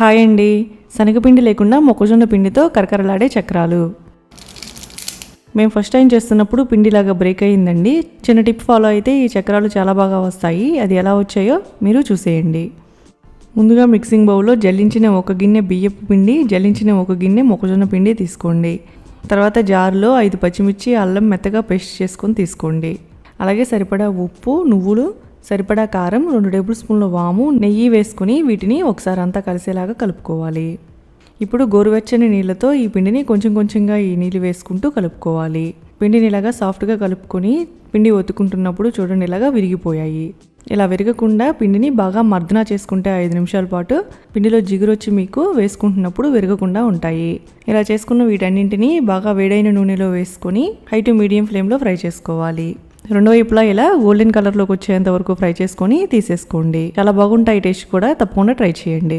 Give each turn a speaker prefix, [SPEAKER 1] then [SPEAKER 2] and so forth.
[SPEAKER 1] Hi అండి. శనగపిండి లేకుండా మొక్కజొన్న పిండితో కరకరలాడే చక్రాలు. మేము ఫస్ట్ టైం చేస్తున్నప్పుడు పిండిలాగా బ్రేక్ అయ్యిందండి. చిన్న టిప్ ఫాలో అయితే ఈ చక్రాలు చాలా బాగా వస్తాయి. అది ఎలా వచ్చాయో మీరు చూసేయండి. ముందుగా మిక్సింగ్ బౌల్లో జల్లించిన ఒక గిన్నె బియ్యపు పిండి జల్లించిన ఒక గిన్నె మొక్కజొన్న పిండి తీసుకోండి. తర్వాత జారులో ఐదు పచ్చిమిర్చి అల్లం మెత్తగా పేస్ట్ చేసుకొని తీసుకోండి. అలాగే సరిపడా ఉప్పు నువ్వులు సరిపడా కారం రెండు టేబుల్ స్పూన్ల వాము నెయ్యి వేసుకుని వీటిని ఒకసారి అంతా కలిసేలాగా కలుపుకోవాలి. ఇప్పుడు గోరువెచ్చని నీళ్ళతో ఈ పిండిని కొంచెం కొంచెంగా ఈ నీళ్ళు వేసుకుంటూ కలుపుకోవాలి. పిండిని ఇలాగా సాఫ్ట్గా కలుపుకొని పిండి ఒత్తుకుంటున్నప్పుడు చూడండి ఇలాగా విరిగిపోయాయి. ఇలా విరగకుండా పిండిని బాగా మర్దన చేసుకుంటే ఐదు నిమిషాల పాటు పిండిలో జిగురొచ్చి మీకు వేసుకుంటున్నప్పుడు విరగకుండా ఉంటాయి. ఇలా చేసుకున్న వీటన్నింటినీ బాగా వేడైన నూనెలో వేసుకొని హై టు మీడియం ఫ్లేమ్లో ఫ్రై చేసుకోవాలి. రెండో వైపులా ఇలా గోల్డెన్ కలర్లోకి వచ్చేంత వరకు ఫ్రై చేసుకొని తీసేసుకోండి. చాలా బాగుంటాయి టేస్ట్ కూడా తప్పకుండా ట్రై చేయండి.